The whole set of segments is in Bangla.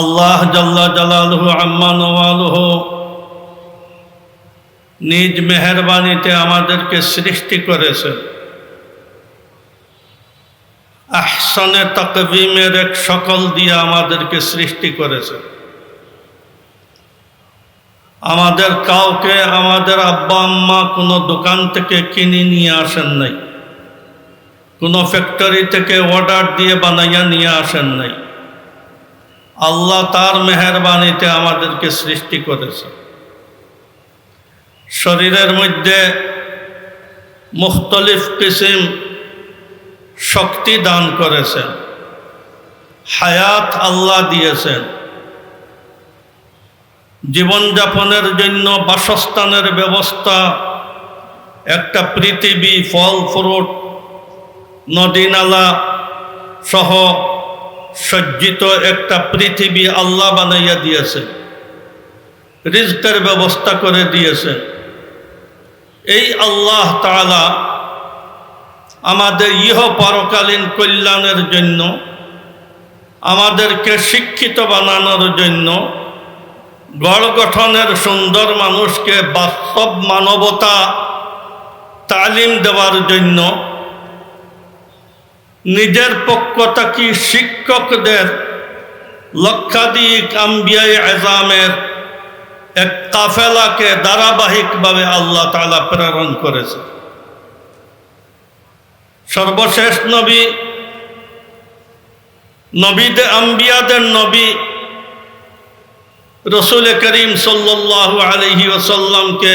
আল্লাহ জাল্লা জালালহু আম্মা নওয়ালহ। নিজ মেহরবানিতে আমাদেরকে সৃষ্টি করেছেন আহসানে তকবিমের এক সকল দিয়ে আমাদেরকে সৃষ্টি করেছেন আমাদের কাউকে, আমাদের আব্বা আম্মা কোনো দোকান থেকে কিনে নিয়ে আসেন নাই। কোনো ফ্যাক্টরি থেকে অর্ডার দিয়ে বানাইয়া নিয়ে আসেন নাই। আল্লাহ তার মেহরবানিতে আমাদেরকে সৃষ্টি করেছে। শরীরের মধ্যে মুখতলিফ কিসিম শক্তি দান করেছেন। হায়াত আল্লাহ দিয়েছেন। জীবনযাপনের জন্য বাসস্থানের ব্যবস্থা, একটা পৃথিবী, ফল, ফ্রুট, নদী, নালা সহ সজ্জিত একটা পৃথিবী আল্লাহ বানাইয়া দিয়েছেন রিজকের ব্যবস্থা করে দিয়েছেন এই আল্লাহ তালা আমাদের ইহ পরকালীন কল্যাণের জন্য, আমাদেরকে শিক্ষিত বানানোর জন্য, গড় গঠনের সুন্দর মানুষকে বাস্তব মানবতা তালিম দেওয়ার জন্য নিজের পক্ষ থেকে শিক্ষকদের লক্ষাধিক আম্বিয়াই আজামের এক কাফেলাকে ধারাবাহিকভাবে আল্লাহ তালা প্রেরণ করেছে। সর্বশেষ নবী, নবীদের আম্বিয়াদের নবী রসুল করিম সাল্লাহ আলহি ওসাল্লামকে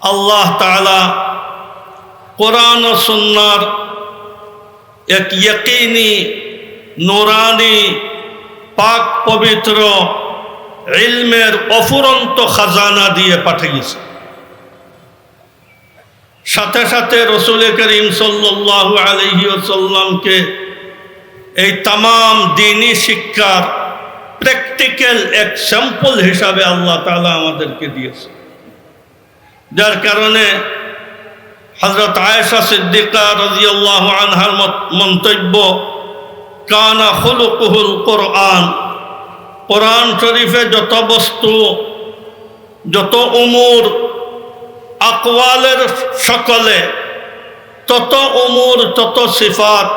আল্লাহ তালা কোরআন ও সুন্নার এক ইয়কিনী, নোরানি, পাক পবিত্র ইলমের অফুরন্ত খাজানা দিয়ে পাঠিয়েছে। সাথে সাথে রসুল করিম সাল্লাহ আলহি সাল্লামকে এই তাম দিনই শিক্ষার প্র্যাকটিক্যাল এক স্যাম্পল হিসাবে আল্লাহ তালা আমাদেরকে দিয়েছে। যার কারণে হজরত আয়েশা সিদ্দিকা রাজিয়াল্লাহ আনহার মন্তব্য, কানা হুলুকুহুল কোরআন। কোরআন শরীফে যত বস্তু, যত উমুর আকওয়ালের সকলে, তত উমুর, তত সিফাত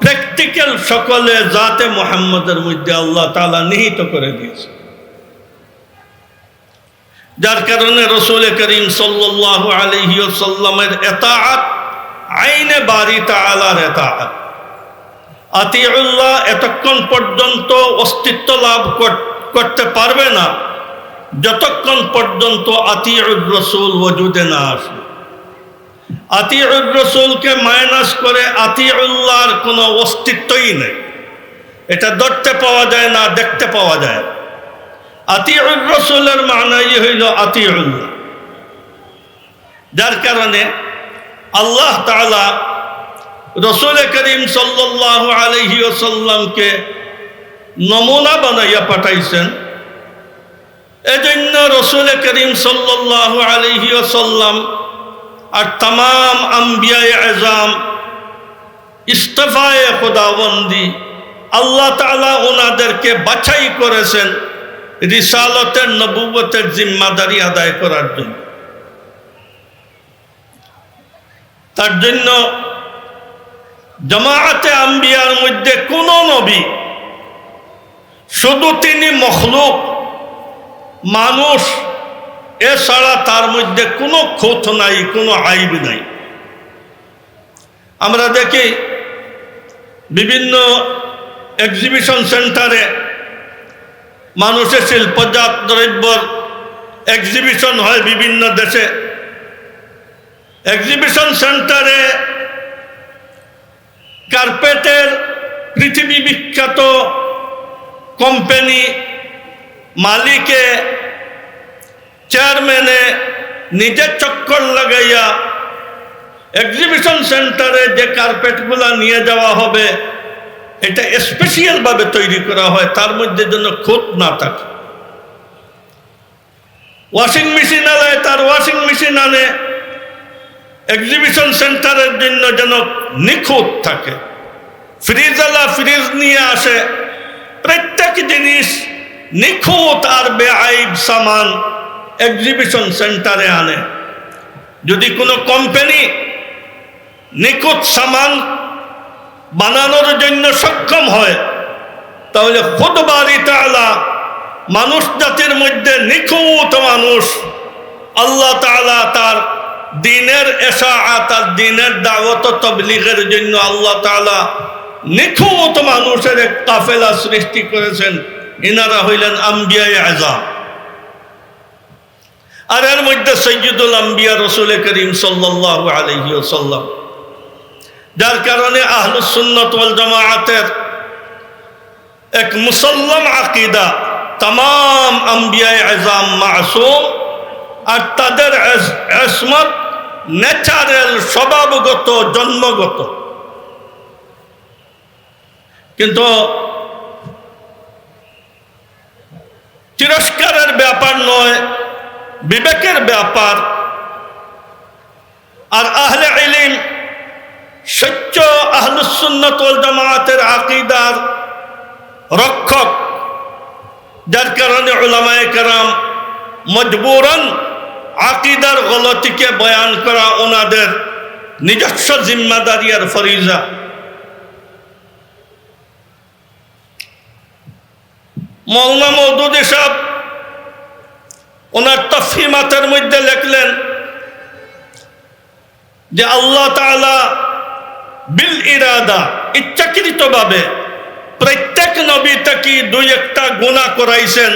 প্র্যাকটিক্যাল সকলে জাতে মোহাম্মদের মধ্যে আল্লাহ তালা নিহিত করে দিয়েছে যার কারণে রসুল করিম সাল্লাহ আলহিসাল্লামের এতাআত, আইনে বাড়ি তালার এতাআত। আতিউল্লাহ এতক্ষণ পর্যন্ত অস্তিত্ব লাভ করতে পারবে না, যতক্ষণ পর্যন্ত আতিউর রসুল ওজুদে না আসে আতিউর রসুলকে মাইনাস করে আতিউল্লাহর কোনো অস্তিত্বই নেই। এটা ধরতে পাওয়া যায় না, দেখতে পাওয়া যায় আতিউর রসুলের মানাই হইল আতিউল্লাহ। যার কারণে আল্লাহ তালা রসুল করিম সাল্লাহ আলহি ওসাল্লামকে নমুনা বানাইয়া পাঠাইছেন। এজন্য রসুল করিম সাল্লাহ আলহি ওসাল্লাম আর তাম আম্বিয়ায় আজাম ইস্তফায় খোদাবন্দি আল্লাহ তালা ওনাদেরকে বাছাই করেছেন। রিসালতের নবুবতের জিম্মাদারি আদায় করার জন্য। তার জন্য জামায়াতে আম্বিয়ার মধ্যে কোন নবী, শুধু তিনি মখলুক, মানুষ, এছাড়া তার মধ্যে কোনো ক্ষত নাই, কোনো আইব নাই। আমরা দেখি বিভিন্ন এক্সিবিশন সেন্টারে মানুষের শিল্পজাত দ্রব্যর এক্সিবিশন হয় বিভিন্ন দেশে। এক্সিবিশন সেন্টারে কার্পেটের পৃথিবী বিখ্যাত কোম্পানি মালিকে চেয়ারম্যানে নিজের চক্কর লাগাইয়া এক্সিবিশন সেন্টারে যে কার্পেটগুলা নিয়ে যাওয়া হবে এটা স্পেশিয়ালভাবে তৈরি করা হয়, তার মধ্যে যেন খুঁত না থাকে। ওয়াশিং মেশিন আলায় তার ওয়াশিং মেশিন আনে এক্সিবিশন সেন্টারের জন্য যেন নিখুঁত থাকে। ফ্রিজ আলা ফ্রিজ নিয়ে আসে, প্রত্যেক জিনিস নিখুঁত আর বেআইব সামান এক্সিবিশন সেন্টারে আনে। যদি কোনো কোম্পানি নিখুঁত সামান বানানোর জন্য সক্ষম হয়। তাহলে খুদবারি তাআলা মানুষ জাতির মধ্যে নিখুঁত মানুষ। আল্লাহ তাআলা তার দিনের এসা তার দিনের দাওয়াত তবলিগের জন্য আল্লাহ তাআলা নিখুঁত মানুষের এক কাফেলা সৃষ্টি করেছেন। ইনারা হইলেন আম্বিয়ায় আজাম আর এর মধ্যে সৈয়দুল আম্বিয়া রসুল করিম সাল্লাল্লাহু আলাইহি ওয়াসাল্লাম। যার কারণে আহলুস সুন্নাত ওয়াল জামাআতের এক মুসল্লাম আকিদা তাম আম্বিয়ায় মাসুম আর তাদের এসমত স্বভাবগত, জন্মগত। কিন্তু তিরস্কারের ব্যাপার নয়, বিবেকের ব্যাপার। আর আহলে ইলিম সত্য আহলুসুন্নতল জামায়াতের আকিদার রক্ষক, যার কারণে ওলামায় কারাম মজবুরন আকিদার গলতিকে বয়ান করা ওনাদের নিজস্ব জিম্মাদারি আর ফরিজা। মৌনা মৌদুদি সাহেব ওনার তফিমাতের মধ্যে লেখলেন যে আল্লাহ তাআলা বিল ইরাদা, ইচ্ছাকৃতভাবে প্রত্যেক নবী তাকে দুই একটা গুণা করাইছেন।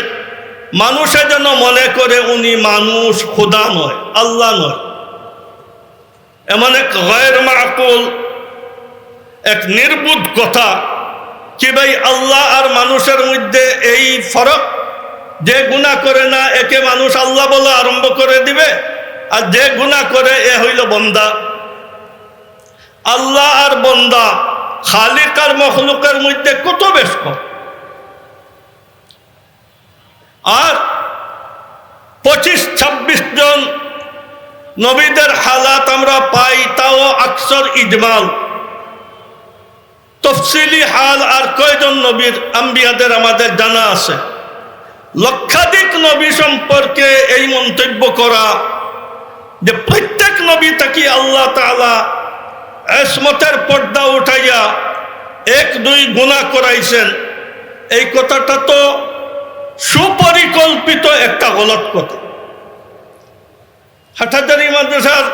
মানুষে যেন মনে করে উনি মানুষ, খোদা নয়, আল্লাহ নয়। এমন এক গয়ের মাকুল, এক নির্বুধ কথা কি ভাই আল্লাহ আর মানুষের মধ্যে এই ফরক? যে গুণা করে না, একে মানুষ আল্লাহ বলে আরম্ভ করে দিবে, আর যে গুণা করে, এ হইল বন্দা। আল্লাহ আর বন্দা, খালিক আর মখলুকের মধ্যে কত বেশ আর পঁচিশ, ছাব্বিশ জন নবীদের হালাত আমরা পাই, তাও আকসর ইজমাল। তফসিলি হাল আর কয়জন নবীর আম্বিয়াদের আমাদের জানা আছে? লক্ষাধিক নবী সম্পর্কে এই মন্তব্য করা যে প্রত্যেক নবী তাকে আল্লাহ তালা এসমতের পর্দা উঠাইয়া এক, দুই গুণা করাইছেন। এই কথাটা তো সুপরিকল্পিত একটা গলত কথা। হাটহাজারি মাদ্রাসার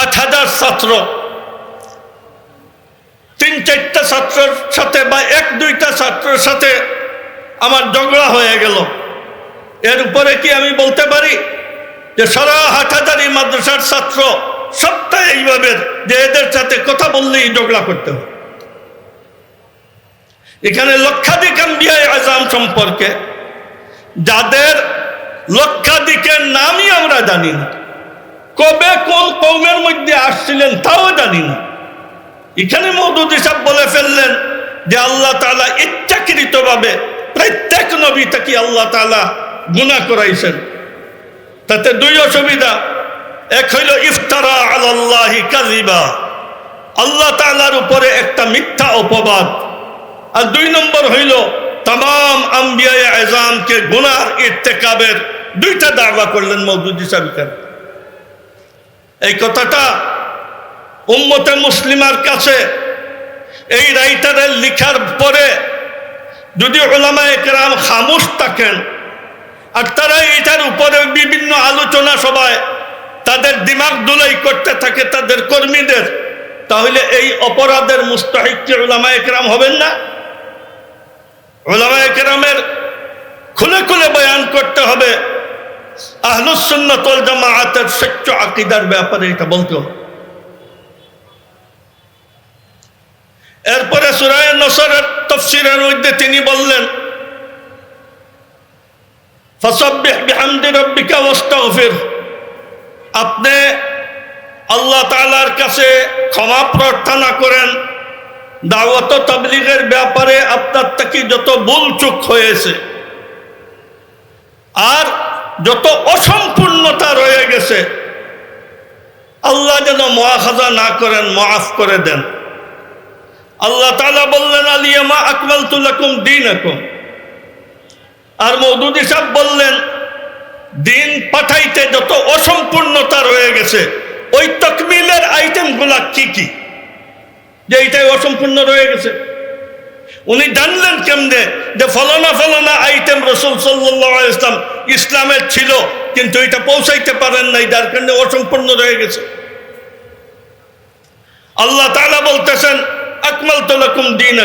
আট হাজার ছাত্র, তিন, চারটা ছাত্রের সাথে বা এক, দুইটা ছাত্রের সাথে আমার ঝগড়া হয়ে গেল। এর উপরে কি আমি বলতে পারি যে সারা হাটহাজারি মাদ্রাসার ছাত্র সবটাই এইভাবে যে এদের সাথে কথা বললেই ঝগড়া করতে হবে। এখানে লক্ষাধিক আজাম সম্পর্কে যাদের লক্ষাধিকের নামই আমরা জানি না, কবে কোন কৌমের মধ্যে আসছিলেন তাও জানি না। এখানে মৌদুদ সাহেব বলে ফেললেন যে আল্লাহ তালা ইচ্ছাকৃতভাবে প্রত্যেক নবী তাকে আল্লাহ তালা গুণা করাইছেন। তাতে দুই অসুবিধা এক হইল ইফতারা আল্লাহি কাজিবা আল্লাহ তালার উপরে একটা মিথ্যা অপবাদ। আর দুই নম্বর হইল তাম আম্বিয়ায় এজামকে গুনার ইর্তেকাবের দুইটা দাবা করলেন মৌদুদি সাবিকার এই কথাটা উম্মতে মুসলিমার কাছে এই রাইটারের লিখার পরে যদি ওলামা একরাম খামুশ থাকেন, আর তারা এটার উপরে বিভিন্ন আলোচনা সবাই তাদের দিমাগ দুলাই করতে থাকে তাদের কর্মীদের, তাহলে এই অপরাধের মুস্তাহিককে ওলামা একরাম হবেন না? ওলামা একরামের খুলে খুলে বয়ান করতে হবে। আহলুসুন্নতল জামাআতের সচ্চ আকিদার ব্যাপারে এটা বলতে হবে। এরপরে সুরায় নসরের তফসিরের মধ্যে তিনি বললেন, ফসব্বিহ বিহামদি রব্বিকা ওয়াস্তাগফির। আপনি আল্লাহ তাআলার কাছে ক্ষমা প্রার্থনা করেন। দাওয়াত তাবলিগের ব্যাপারে আপনার থেকে যত ভুল চুক হয়েছে আর যত অসম্পূর্ণতা রয়ে গেছে, আল্লাহ যেন মহাখাজা না করেন মাফ করে দেন। আল্লাহ তালা বললেন আলিয়ামা আকমাল তুলাকুম দিন আর মৌদুদি সাহেব বললেন দিন পাঠাইতে যত অসম্পূর্ণতা রয়ে গেছে, ওই তকমিলের আইটেমগুলা কি কি? যে এইটাই অসম্পূর্ণ রয়ে গেছে। উনি জানলেন কেমনে যে ফলানা ফলানা আইটেম রসুল সাল্লাহ ইসলাম ইসলামের ছিল, কিন্তু এটা পৌঁছাইতে পারেন নাই, যার কারণে অসম্পূর্ণ রয়ে গেছে। আল্লাহ তাআলা বলতেছেন আকমাল তোলাকুম দিন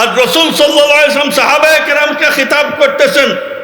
আর রসুল সাল্লাম সাহাবায় কেরামকে খিতাব করতেছেন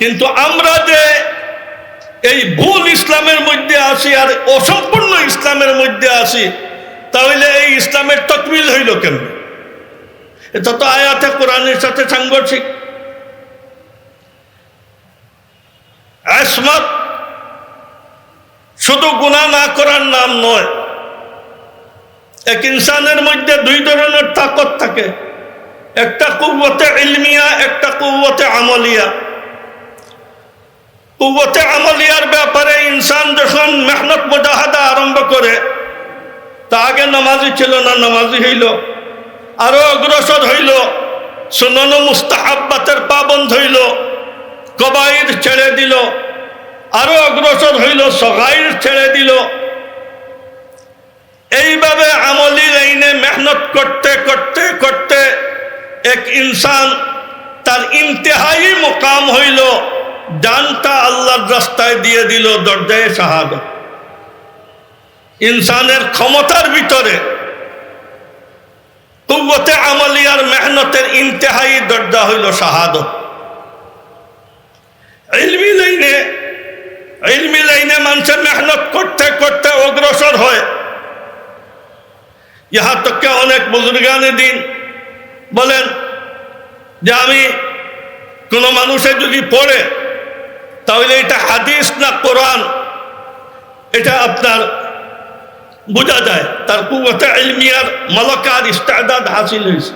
কিন্তু আমরা যে এই ভুল ইসলামের মধ্যে আসি আর অসম্পূর্ণ ইসলামের মধ্যে আসি তাহলে এই ইসলামের তকমিল হইল কেন এটা তো আয়াতে কোরআনের সাথে সাংঘর্ষিক। শুধু গুণা না করার নাম নয়, এক ইনসানের মধ্যে দুই ধরনের তাকত থাকে। একটা কুবতে ইলমিয়া, একটা কুবতে আমলিয়া। কুবতে আমলিয়ার ব্যাপারে ইনসান যখন মেহনত মুজাহাদা আরম্ভ করে, তা আগে নামাজি ছিল না, নামাজি হইল। আরও অগ্রসর হইল। সুনন মুস্তাহাব্বাতের পাবন্ধ হইল। কবাইর ছেড়ে দিল। আরও অগ্রসর হইল, সগাইর ছেড়ে দিল। এইভাবে আমলি লাইনে মেহনত করতে করতে করতে এক ইনসান তার ইন্তেহাই মোকাম হইল। ডানটা আল্লাহর রাস্তায় দিয়ে দিল দরজায় শাহাদত। ইনসানের ক্ষমতার ভিতরে কুব্বতে আমলিয়ার মেহনতের ইন্তেহাই দরজা হইল শাহাদত। ইলমি লাইনে ইলমি লাইনে মানুষের মেহনত করতে করতে অগ্রসর হয়। ইহা তোকে অনেক বুজুর্গানে দিন। বলেন যে আমি কোনো মানুষে যদি পড়ে তাহলে এটা হাদিস না কোরআন? এটা আপনার বোঝা যায়। তার কুবতে ইলমিয়ার মলকার ইস্তাদাদ হাসিল হয়েছে।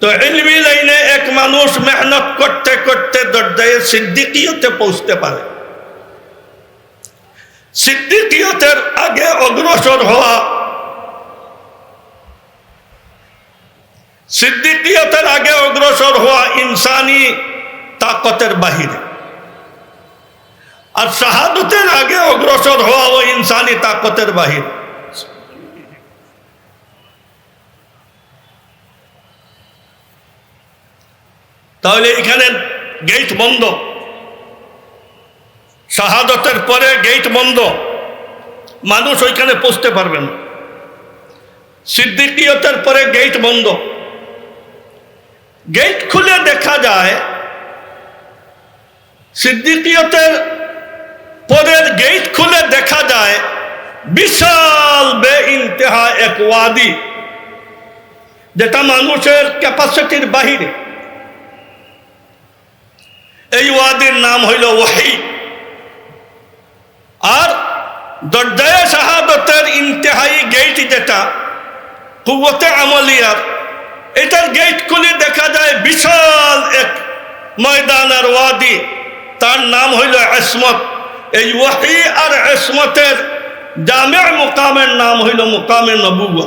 তো এলমি লাইনে এক মানুষ মেহনত করতে করতে দরজায় সিদ্দিকিয়তে পৌঁছতে পারে। সিদ্দিকিয়তের আগে অগ্রসর হওয়া সিদ্দিকিয়তের আগে অগ্রসর হওয়া ইনসানি তাকতের বাহিরে। আর শাহাদতের আগে অগ্রসর হওয়া ও ইনসানি তাকতের বাহির। তাহলে এখানে গেট বন্ধ। শাহাদতের পরে গেট বন্ধ। মানুষ ওইখানে পৌঁছতে পারবে না। পরে গেট বন্ধ। গেট খুলে দেখা যায়, সিদ্দিকিয়তের পরের গেট খুলে দেখা যায়, বিশাল বে ইন্তেহা এক ওয়াদি, যেটা মানুষের ক্যাপাসিটির বাহিরে। এই ওয়াদির নাম হইল ওয়াহি। আর দরজায় শাহাদতের ইন্তেহাই গেট যেটা কুবতে আমলিয়ার, এটার গেট খুলে দেখা যায় বিশাল এক ময়দান আর ওয়াদি। তার নাম হইল আসমত। এই ওয়াহি আর এসমতের জামে মোকামের নাম হইল মোকামে নবুয়া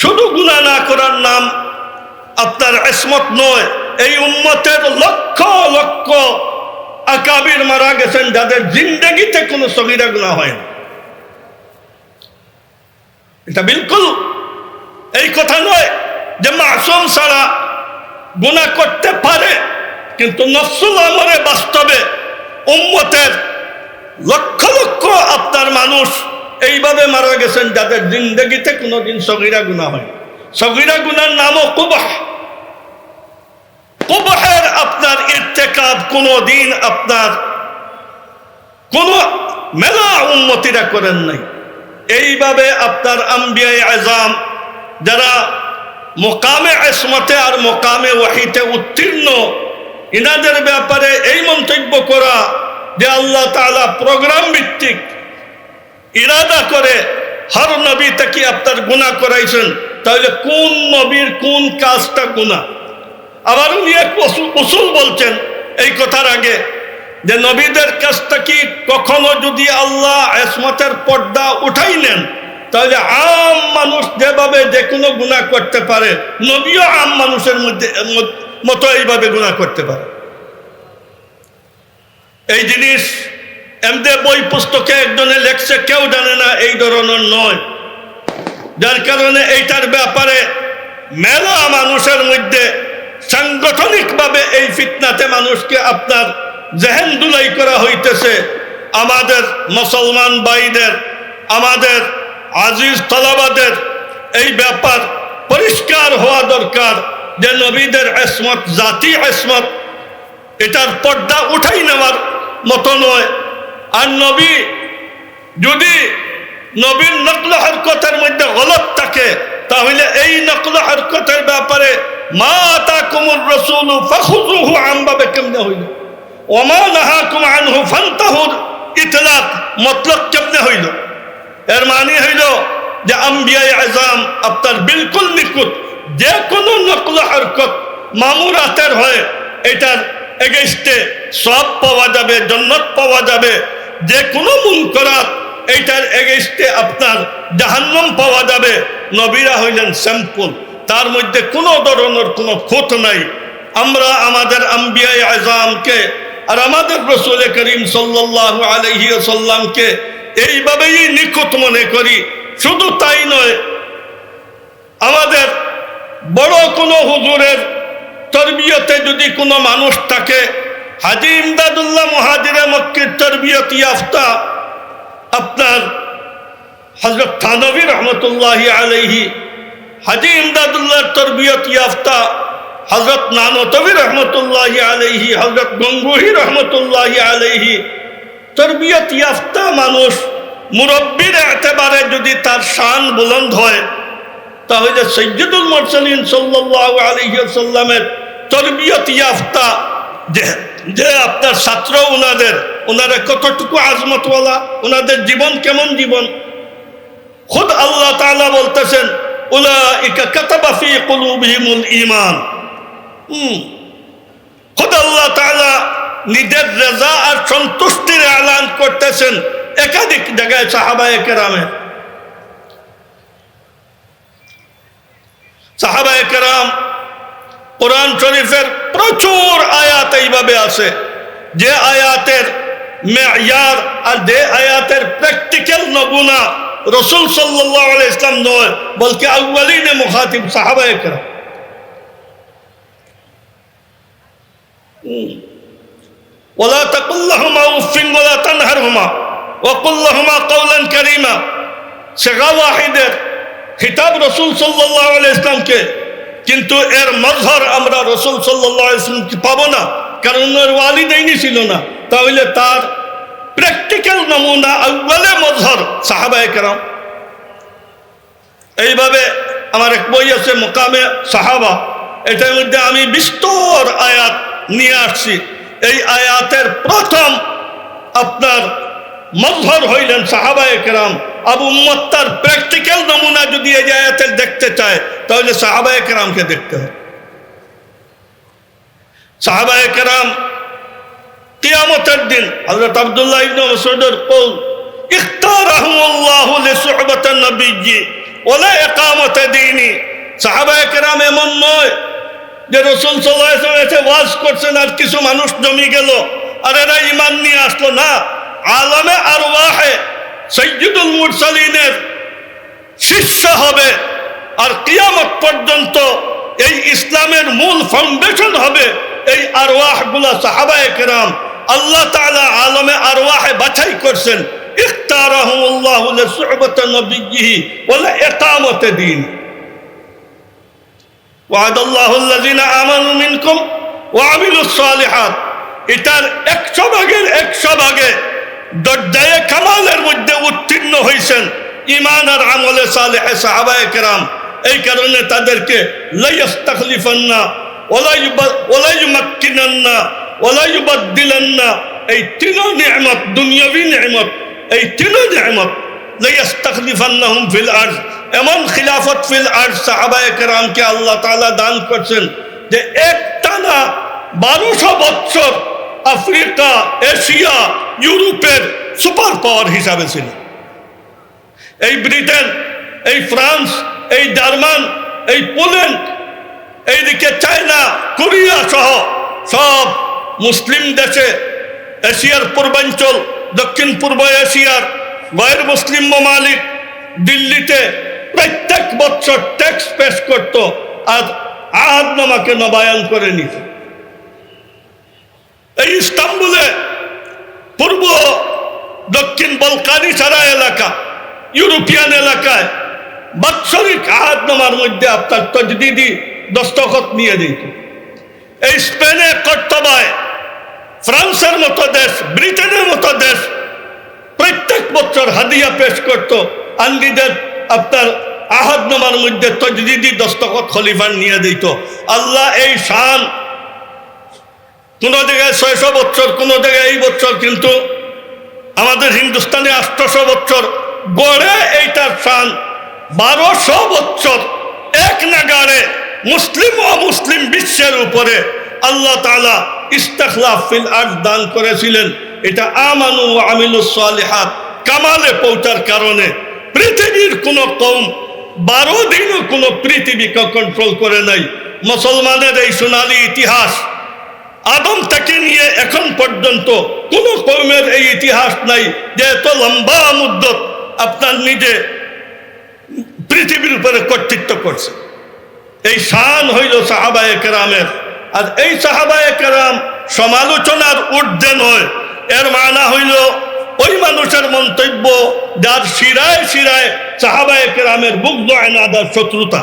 শুধু গুণা না করার নাম আপনার এসমত নয়, এই উম্মতের লক্ষ লক্ষ আকাবির মারা গেছেন যাদের জিন্দগিতে কোনো সগিরা গুণা হয় না। এটা বিলকুল এই কথা নয় যে মাসুম ছাড়া গুণা করতে পারে, কিন্তু নফসুল আমরে বাস্তবে উম্মতের লক্ষ লক্ষ আপনার মানুষ এইভাবে মারা গেছেন যাদের জিন্দগিতে কোনোদিন সগিরা গুণা হয় সগিরা গুনার নামও কুবাহ। কুবাহের আপনার ইর্তেকাব কোনো দিন আপনার কোন মেলা উন্নতিরা করেন নাই। এইভাবে আপনার আম্বিয়াই আজাম যারা মোকামে এসমতে আর মোকামে ওয়াহিতে উত্তীর্ণ, ইনাদের ব্যাপারে এই মন্তব্য করা যে আল্লাহ তাআলা প্রোগ্রাম ভিত্তিক ইরাদা করে হর নবী তাকে আপনার গুণা করাইছেন, তাহলে কোন নবীর কোন কাজটা গুণা আবার উনি এক উসু- উসুল বলছেন এই কথার আগে যে নবীদের কাজটা কি? কখনো যদি আল্লাহ এসমতের পর্দা উঠাই নেন, তাহলে আম মানুষ যেভাবে যে কোনো গুণা করতে পারে, নবীও আম মানুষের মধ্যে, মতো এইভাবে গুণা করতে পারে। এই জিনিস এমনি বই পুস্তকে একজনে লেখছে, কেউ জানে না এই ধরনের নয়। যার কারণে এইটার ব্যাপারে মেলা মানুষের মধ্যে সাংগঠনিকভাবে এই ফিতনাতে মানুষকে আপনার জেহেন দুলাই করা হইতেছে। আমাদের মুসলমান ভাইদের, আমাদের আজিজ তলাবাদের এই ব্যাপার পরিষ্কার হওয়া দরকার যে নবীদের এসমত, জাতি এসমত, এটার পর্দা উঠাই নেওয়ার মতো নয়। আর নবী, যদি নবীর নকল হরকতের মধ্যে গলত থাকে, তাহলে এই নকল হরকতের ব্যাপারে মা তা কুমুর রসুল আমভাবে কেমনে হইল? হইল? মানে হইল যে আজাম বিলকুল নিকুত যে কোনো নকল হরকত মামুরাতের হয়, এটার এগেস্টে সব পাওয়া যাবে, জন্নত পাওয়া যাবে, যে কোনো মুনকরাত, এইটার এগেস্টে আপনার জাহান্নাম পাওয়া যাবে। নবীরা হইলেন স্যাম্পল, তার মধ্যে কোনো ধরনের কোনো ক্ষত নাই। আমরা আমাদের আম্বিয়াই আজামকে আর আমাদের রসুল করিম সাল্লাহ আলহি সাল্লামকে এইভাবেই নিখুঁত মনে করি। শুধু তাই নয়, আমাদের বড় কোনো হুজুরের তরবিয়তে যদি কোনো মানুষ থাকে, হাজি ইমদাদুল্লাহ মহাজিরে মক্কির তরবিয়ত ইয়াফতা, আপনার হজরত থানবী রহমতুল্লাহ আলহি হাজি ইমদাদুল্লাহ তরবিয়ত ইয়াফতা হজরত নানতবী রহমতুল্লাহ আলহি হজরত গঙ্গুহি রহমতুল্লাহ আলহি তরবিয়ত ইয়াফতা মানুষ মুরব্বীর এতেবারে যদি তার শান বুলন্দ হয়, তাহলে সৈয়দুল মরসালিন সাল্লাহ আলহিসাল্লামের তরবিয়ত ইয়াফতা যে আপনার ছাত্র ওনাদের ওনারা কতটুকু আজমতওয়ালা ওনাদের জীবন কেমন জীবন? খুদ আল্লাহ তাআলা বলতেছেন, উলাইকা কাতাবা ফি কুলুবিহিমুল ঈমান। হুম। খুদ আল্লাহ তাআলা নিজের আর সন্তুষ্টির এলান করতেছেন একাধিক জায়গায় সাহাবায়ে কেরামের। সাহাবায়ে কেরাম কোরআন শরীফের প্রচুর আয়াত এইভাবে আছে যে আয়াতের মেয়ার আর যে আয়াতের প্র্যাকটিক্যাল নমুনা রসুল সাল্লাহ ইসলাম নয় বলকে আউ্বালিনে মুখাতিব সাহাবায়ে কেরাম ولا تقل لهما اف ولا تنهرهما وقل لهما قولا كريما শেখা ওয়াহিদের খিতাব রসুল সাল্লাহ ইসলামকে কিন্তু এর মজহর আমরা রসুল সাল্লাহ পাবো না? কারণ ওর ওয়ালিদাইনি ছিল না। তাহলে তার প্র্যাকটিক্যাল নমুনা আউ্বালে মজহর, সাহাবায়ে কেরাম। এইভাবে আমার এক বই আছে, মোকামে সাহাবা। এটার মধ্যে আমি বিস্তর আয়াত নিয়ে আসছি। এই আয়াতের প্রথম আপনার মজহর হইলেন সাহাবায়ে কেরাম। আবু উম্মত্তার প্র্যাকটিক্যাল নমুনা যদি এই আয়াতের দেখতে চায়, তাহলে সাহাবায়ে কেরামকে দেখতে হবে। সাহাবায়ে কেরাম কিয়ামতের দিন হযরত আব্দুল্লাহ ইবনে মাসউদের কওল লিসুহবাতিন ওয়ালা দীনি। সাহাবায়ে কেরাম এমন নয় যে রসুল সাল্লাল্লাহু আলাইহি ওয়াজ করছেন আর কিছু মানুষ জমি গেল, আর এরা ঈমান নিয়ে আসলো। না, আলমে আরওয়াহে সৈয়দুল মুরসালিনের শিষ্য হবে। আর কিয়ামত পর্যন্ত এই ইসলামের মূল ফাউন্ডেশন হবে এই আরওয়াহগুলা সাহাবায়ে কেরাম আল্লাহ তাআলা আলমে আরওয়াহে বাছাই করছেন ইখতারাহুমুল্লাহু লিসুহবাতি নবিয়্যিহি ওয়া লিইকামাতি দীন وعد الله الذين آمنوا منكم وعملوا الصالحات এটার একশো ভাগের একশো ভাগে দরজায়ে কামালের মধ্যে উত্তীর্ণ হয়েছেন ইমান আর আমলে সালেহ সাহাবায়ে কেরাম এই কারণে তাদেরকে লাইয়াস্তাখলিফান্না ওলাইমাক্কিনান্না, ওলাইবাদ্দিলান্না, এই তিনও নিয়ামত, দুনিয়াবি নিয়ামত, এই তিনও নিয়ামত লাইয়াস্তাখলিফান্নাহুম ফিল আরজ এমন খিলাফত ফিল আরজ সাহাবায়ে কেরামকে আল্লাহ তাআলা দান করছেন যে একটানা বারোশো বছর আফ্রিকা, এশিয়া, ইউরোপের সুপার পাওয়ার হিসাবে ছিল। এই ব্রিটেন, এই ফ্রান্স এই জার্মান, এই পোল্যান্ড, এইদিকে চায়না, কোরিয়া সহ সব মুসলিম দেশে এশিয়ার পূর্বাঞ্চল, দক্ষিণ পূর্ব এশিয়ার গয়ের মুসলিম মামালিক দিল্লিতে প্রত্যেক বছর ট্যাক্স পেশ করত আর আহাদনামাকে নবায়ন করে নিত এই ইস্তাম্বুলে পূর্ব দক্ষিণ বলকানি ছাড়া এলাকা, ইউরোপিয়ান এলাকায় বাৎসরিক আহাদনামার মধ্যে আপনার তজদিদি দস্তখত নিয়ে দিত এই স্পেনে কর্তবায় ফ্রান্সের মতো দেশ, ব্রিটেনের মতো দেশ প্রত্যেক বছর হাদিয়া পেশ করত। আন্দিদের আপনার আহাদনামার মধ্যে তজদিদি দস্তখত খলিফার নিয়ে দিত আল্লাহ এই শান কোনো জায়গায় ছয়শো বছর, কোনো জায়গায় এই বছর, কিন্তু আমাদের হিন্দুস্তানে আষ্টশো বছর গড়ে এইটার শান বারোশো বছর এক নাগারে মুসলিম ও মুসলিম বিশ্বের উপরে আল্লাহ তালা ইস্তাখলাফ আর্থ দান করেছিলেন। এটা আমানু ও আমিলুস সালিহাত, কামালে পৌঁছার কারণে পৃথিবীর কোনো কম বারো দিনও কোনো পৃথিবীকে কন্ট্রোল করে নাই। মুসলমানের এই সোনালী ইতিহাস আদম থেকে নিয়ে এখন পর্যন্ত কোন কৌমের এই ইতিহাস নাই, যে এত লম্বা মুদ্দত আপনার নিজে পৃথিবীর উপরে কর্তৃত্ব করছে। এই শান হইল সাহাবায়ে কেরামের। আর এই সাহাবায়ে কেরাম সমালোচনার ঊর্ধ্বে নয়। এর মানা হইল ওই মানুষের মন্তব্য যার শিরায় শিরায় সাহাবায়ে কেরামের বুগ্ধ আয়নাদার শত্রুতা।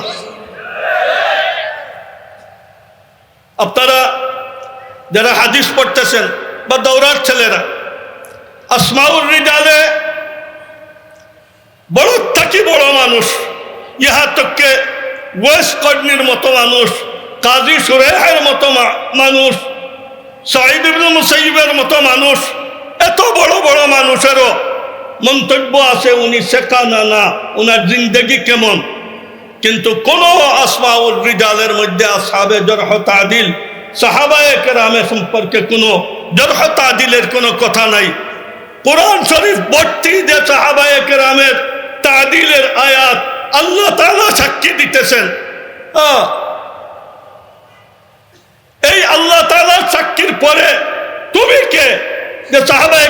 আপনারা যারা হাদিস পড়তেছেন বা দৌড়ার ছেলেরা, আসমাউর রিজালে বড় থাকি বড় মানুষ। ইহা তককে ওয়েস কর্নির মতো মানুষ, কাজী সুরেহের মতো মানুষ সাইদ ইবনে মুসাইবের মতো মানুষ, এত বড় বড় মানুষেরও মন্তব্য আছে উনি শেখা না না ওনার জিন্দগি কেমন। কিন্তু কোন আসমাউল রিজালের মধ্যে আসহাবে জরহ তাদিল, সাহাবায়ে কেরামে সম্পর্কে কোনো জরহ তাদিলের কোনো কথা নাই। কোরআন শরীফ ভর্তি যে সাহাবায়ে কেরামের তাদিলের আয়াত আল্লাহ তাআলা সাক্ষী দিতেছেন। হ্যাঁ। এই আল্লাহ তাআলার সাক্ষীর পরে তুমি কে? যে সাহাবায়ে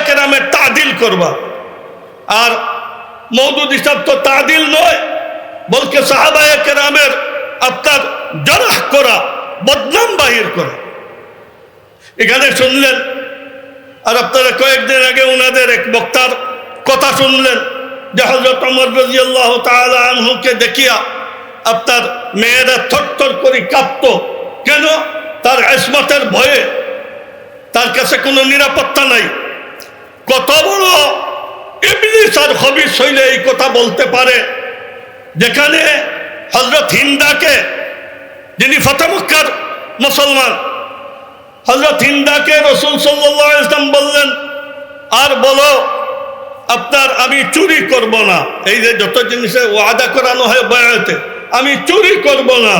তাদিল করবা। আর মৌদুদ হিসাব তো তাদিল নয় বলকে সাহাবায়ে কেরামের আপনার জরাহ করা, বদনাম বাহির করা। এখানে শুনলেন, আর আপনারা কয়েকদিন আগে ওনাদের এক বক্তার কথা শুনলেন। যে হজরত অমর রাজিয়াল্লাহ তাআলা আনহুকে দেখিয়া আপনার মেয়েরা থরথর করে কাঁপত। কেন? তার ইসমতের ভয়ে। তার কাছে কোনো নিরাপত্তা নাই। কত বড় ইবলিস আর হবিস হইলে এই কথা বলতে পারে। যেখানে হজরত হিন্দাকে, যিনি ফতেমক্কার মুসলমান হজরত হিন্দাকে রসুল সাল্লাহ ইসলাম বললেন, আর বলো আপনার আমি চুরি করব না। এই যে যত জিনিসে ওয়াদা করানো হয় বয়াতে, আমি চুরি করব না।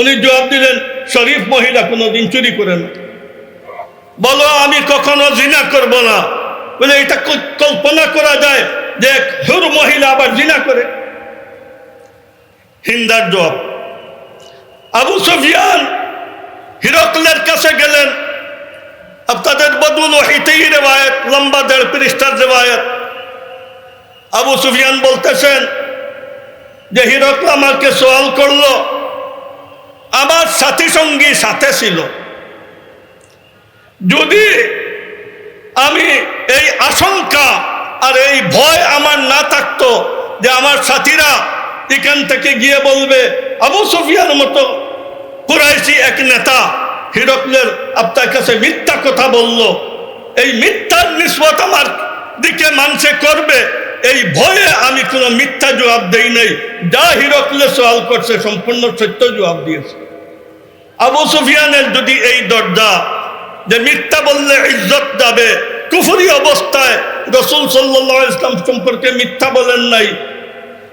উনি জবাব দিলেন, শরীফ মহিলা কোনোদিন চুরি করে না। বলো, আমি কখনো জিনা করব না। বলে, এটা কল্পনা করা যায় যে হুর মহিলা আবার জিনা করে। হিন্দার জবাব, আবু সুফিয়ান হিরকলের কাছে গেলেন। আপনাদের বদুল ওহিতেই রেবায়ত লম্বা দেড় পৃষ্ঠার আবু সুফিয়ান বলতেছেন যে হিরকল আমাকে সওয়াল করল। আমার সাথী সঙ্গী সাথে ছিল। যদি আমি এই আশঙ্কা আর এই ভয় আমার না থাকতো যে আমার সাথীরা এখান থেকে গিয়ে বলবে, আবু সুফিয়ার মতো কুরাইশি এক নেতা হিরকলের আপনার কাছে মিথ্যা কথা বলল। এই মিথ্যার নিসবত আমার দিকে মানসে করবে। এই ভয়ে আমি কোনো মিথ্যা জবাব দেই নাই। যা হিরকলে সওয়াল করছে, সম্পূর্ণ সত্য জবাব দিয়েছে। আবু সুফিয়ানের যদি এই দরজা, যে মিথ্যা বললে ইজ্জত যাবে, কুফুরি অবস্থায় রসুল সাল্লাহ ইসলাম সম্পর্কে মিথ্যা বলেন নাই।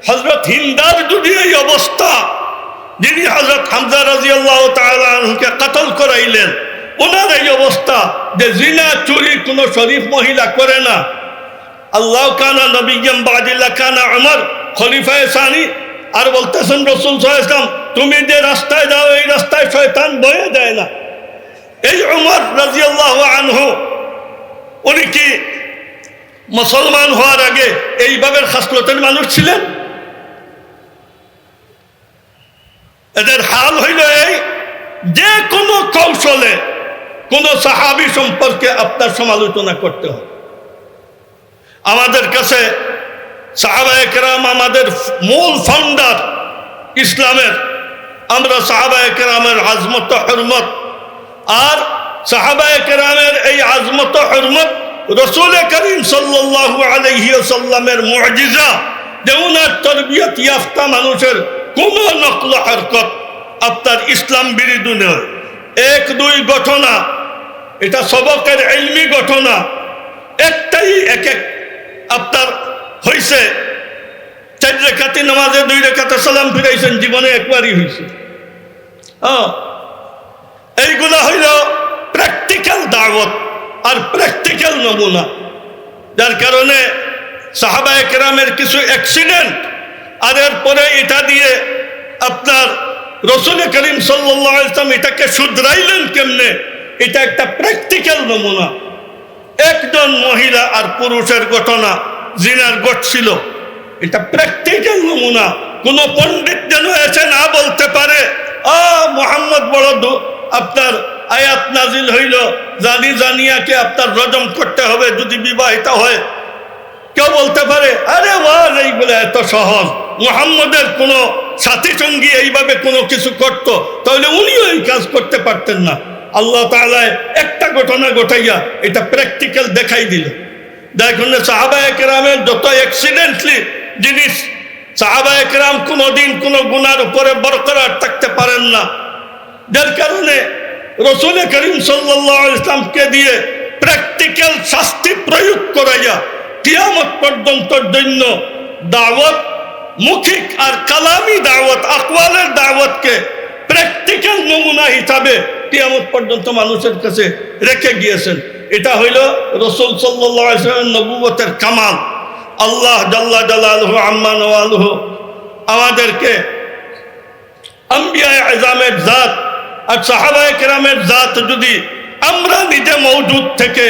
হজরত হিন্দার যদি এই অবস্থা, যিনি হজরত হামজা রাজি আল্লাহ তালকে কাতল করাইলেন, ওনার এই অবস্থা যে জিনা, চুরি কোনো শরীফ মহিলা করে না আল্লাহ কানা নবীম বাদিল্লা কানা আমার খলিফায় সানি। আর বলতেছেন রসুল সাহেব তুমি যে রাস্তায় যাও এই রাস্তায় শয়তান বয়ে যায় না। এই উমর রাজি আল্লাহ আনহু, উনি কি মুসলমান হওয়ার আগে এইভাবে খাসলতের মানুষ ছিলেন? এদের হাল হইল এই, যে কোনো কৌশলে কোনো সাহাবি সম্পর্কে আপনার সমালোচনা করতে হবে। আমাদের কাছে সাহাবা আমাদের মূল ফাউন্ডার ইসলামের। আমরা সাহাবা একরামের আজমত হরমত। আর সাহাবা একরামের এই আজমত হরমত রসুল করিম সাল্লাহ আলহি সাল্লামের মজিজা, যে উনার তরবিয়ত ইয়াফতা মানুষের কোন নকল হরকত আপনার ইসলাম বিরোধী এক, দুই ঘটনা, এটা সবকের এলমি ঘটনা। একটাই এক এক আপনার হয়েছে চার রেখাতি নামাজে, দুই রেখাতে সালাম ফিরাইছেন, জীবনে একবারই হয়েছে হ্যাঁ এইগুলা হইল প্র্যাকটিক্যাল দাওয়াত আর প্র্যাকটিক্যাল নমুনা। যার কারণে সাহাবা একরামের কিছু অ্যাক্সিডেন্ট আর এরপরে এটা দিয়ে আপনার রসুল করিম সাল্লাম এটাকে শুধরাইলেন কেমনে? এটা একটা প্র্যাকটিক্যাল নমুনা। একজন মহিলা আর পুরুষের ঘটনা, জিনার ঘটছিল এটা প্র্যাকটিক্যাল নমুনা। কোন পণ্ডিত যেন এসে না বলতে পারে, আ, মোহাম্মদ বড় আপনার আয়াত নাজিল হইল। জানি জানিয়াকে আপনার রজম করতে হবে যদি বিবাহিত হয়। কেউ বলতে পারে, আরে ওয়াজ এইগুলো এত সহজ। মোহাম্মদের কোনো সাথী সঙ্গী এইভাবে কোনো কিছু করত, তাহলে উনিও এই কাজ করতে পারতেন না। আল্লাহ তালায় একটা ঘটনা ঘটাইয়া এটা প্র্যাকটিক্যাল দেখাই দিল। দেখুন সাহাবা একরামের যত অ্যাক্সিডেন্টলি জিনিস সাহাবা একরাম কোনোদিন কোনো গুনার উপরে বরকরার থাকতে পারেন না। যার কারণে রসুল করিম সাল্লাহ ইসলামকে দিয়ে প্র্যাকটিক্যাল শাস্তি প্রয়োগ করাইয়া কিয়ামত পর্যন্ত জন্য দাওয়াত, মুখিক আর কালামি দাওয়াত, আকওয়ালের দাওয়াতকে প্র্যাকটিক্যাল নমুনা হিসাবে কিয়ামত পর্যন্ত মানুষের কাছে রেখে গিয়েছেন। এটা হইল রসুল সাল্লামের নবুবতের কামাল। আল্লাহ জাল্লা জালালহ আম্মা নওয়ালহ। আমাদেরকে আম্বিয়া আজামের জাত আর সাহাবায় কেরামের জাত যদি আমরা নিজে মৌজুদ থেকে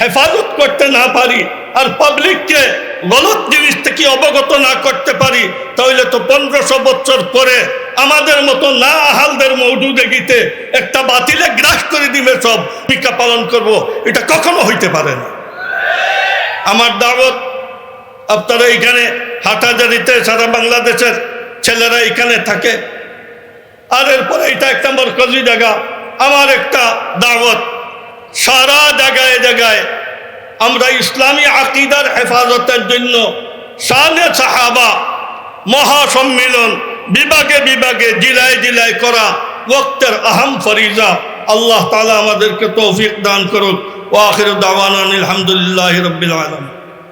হেফাজত করতে না পারি আর পাবলিককে গলত জিনিস থেকে অবগত না করতে পারি? তাহলে তো পনেরোশো বছর পরে আমাদের মতো না আহালদের মৌজুদে গিতে একটা বাতিলে গ্রাস করে দিবে সব। ভূমিকা পালন করব, এটা কখনো হইতে পারে না। আমার দাওয়াত, আপনারা এখানে হাটাজারিতে সারা বাংলাদেশের ছেলেরা এখানে থাকে। আর এরপরে এটা একটা মরকজি জায়গা। আমার একটা দাওয়াত, সারা জায়গায় জায়গায় আমরা ইসলামী আকিদার হেফাজতের জন্য সালে সাহাবা, মহাসম্মিলন, বিভাগে বিভাগে, জিলায় জিলায় করা ওক্তের আহম ফরিজা আল্লাহ তালা আমাদেরকে তৌফিক দান করুক। ও আখির দাওয়ান আলহামদুলিল্লাহ রবিল আলম